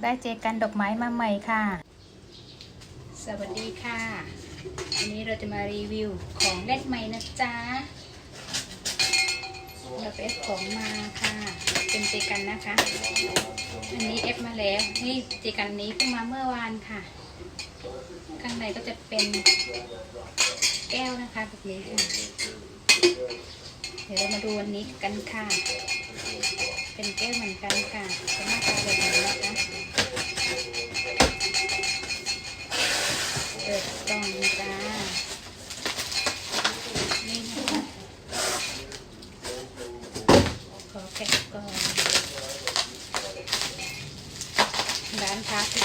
ได้เจกันดอกไม้มาใหม่ค่ะ สวัสดีค่ะ วันนี้เราจะมารีวิวของเล่นใหม่นะจ๊ะเราไปเอฟของมาค่ะ เป็นเจกันนะคะ อันนี้เอฟมาแล้วนี่เจกันนี้เพิ่งมาเมื่อวานค่ะ ข้างในก็จะเป็นแก้วนะคะแบบนี้ค่ะ เดี๋ยวเรามาดูวันนี้กันค่ะ เป็นแก้วเหมือนกันค่ะเป็นหน้าตาแบ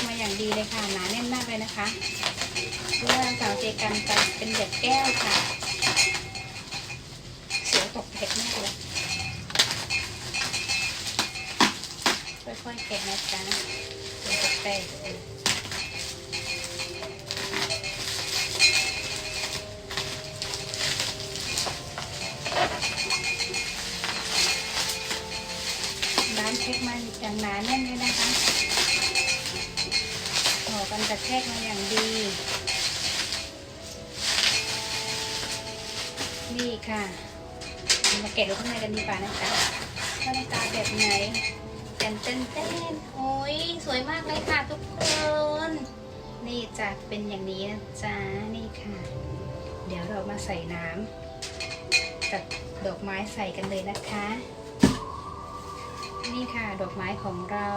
มาอย่างดีเลยค่ะ หนาแน่นมากเลยนะคะเพื่อสาวเจกันไปเป็นแบบแก้วค่ะ เสียวตกเผ็ดมากเลย ค่อยๆแกะนะจ๊ะเป็นตกแต่งร้านเช็คมาอย่างหนาแน่นเลยนะคะ กันกระแทกมาอย่างดี นี่ค่ะ มาแกะดูข้างในกันดีกว่านะจ๊ะว่าหน้าตาแบบไหนเต้นเต้นเต้นโอ้ยสวยมากเลยค่ะทุกคน นี่จะเป็นอย่างนี้นะจ๊ะนี่ค่ะ เดี๋ยวเรามาใส่น้ำกับดอกไม้ใส่กันเลยนะคะ นี่ค่ะดอกไม้ของเรา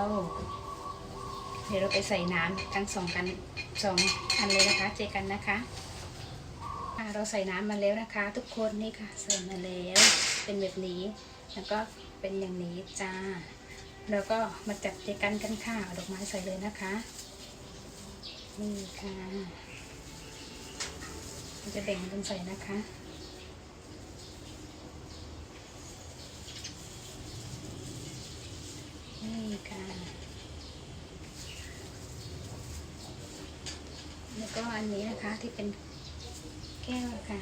ดี๋ยวเราไปใส่น้ำทั้งสองกันสองอันเลยนะคะ เจอกันนะคะเราใส่น้ำมาแล้วนะคะ ทุกคนนี่ค่ะ ใส่มาแล้วเป็นแบบนี้แล้วก็เป็นอย่างนี้จ้า แล้วก็มาจัดเจกันกันค่ะเอาดอกไม้ใส่เลยนะคะ นี่ค่ะจะแบ่งกันใส่นะคะ นี่ค่ะ แล้วก็ อันนี้นะคะ ที่เป็นแก้วค่ะ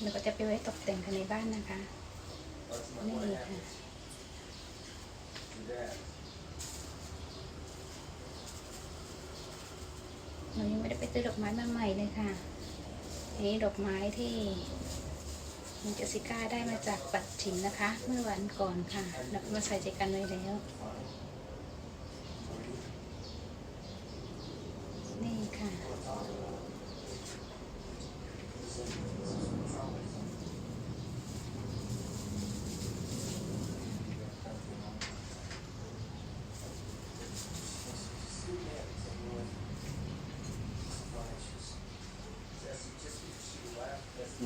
แล้วก็จะไปไว้ตกแต่งกันในบ้านนะคะ นี่ค่ะเรายังไม่ได้ไปซื้อดอกไม้มาใหม่เลยค่ะอันนี้ดอกไม้ที่มันเจสิก้าได้มาจากปัดฉิมนะคะ เมื่อวันก่อนค่ะ แล้วก็มาใส่ใจกันไว้แล้ว นี่ค่ะ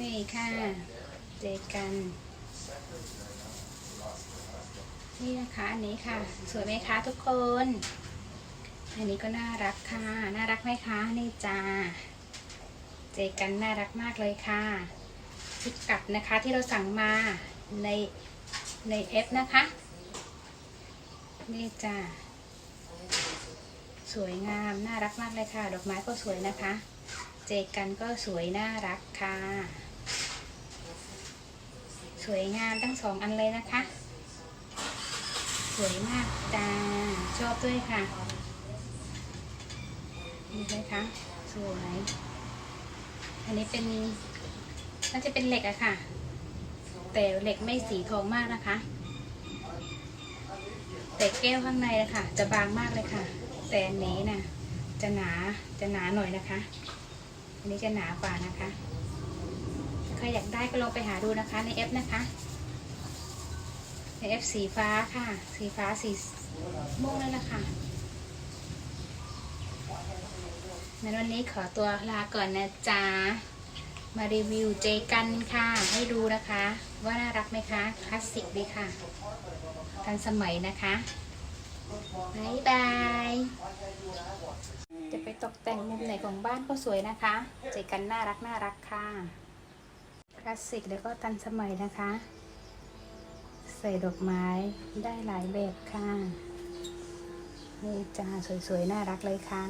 นี่ค่ะ เจอกัน นี่นะคะ อันนี้ค่ะ สวยไหมคะทุกคน อันนี้ก็น่ารักค่ะ น่ารักไหมคะ นี่จ้า เจกันน่ารักมากเลยค่ะพิกัดนะคะที่เราสั่งมาในในเอฟนะคะ นี่จ้า สวยงาม น่ารักมากเลยค่ะ ดอกไม้ก็สวยนะคะ เจกันก็สวยน่ารักค่ะ สวยงามทั้งสองอันเลยนะคะ สวยมากจ้า ชอบด้วยค่ะ นี่ไหมคะ สวย อันนี้เป็นน่าจะเป็นเหล็กอะค่ะ แต่เหล็กไม่สีทองมากนะคะ แต่แก้วข้างในนะคะจะบางมากเลยค่ะ แต่อันนี้นะจะหนาจะหนาหน่อยนะคะ อันนี้จะหนากว่านะคะใครอยากได้ก็ลองไปหาดูนะคะใน F นะคะใน F สีฟ้าค่ะ สีฟ้าสีม่วงนั่นแหละค่ะ งั้นวันนี้ขอตัวลาก่อนนะจ๊ะ มารีวิวเจกันค่ะ ให้ดูนะคะ ว่าน่ารักไหมคะคลาสสิกดีค่ะทันสมัยนะคะบายบาย จะไปตกแต่งมุมไหนของบ้านก็สวยนะคะ เจกันน่ารักน่ารักค่ะ คลาสสิกแล้วก็ทันสมัยนะคะ ใส่ดอกไม้ได้หลายแบบค่ะนี่จ้าสวยๆ น่ารักเลยค่ะ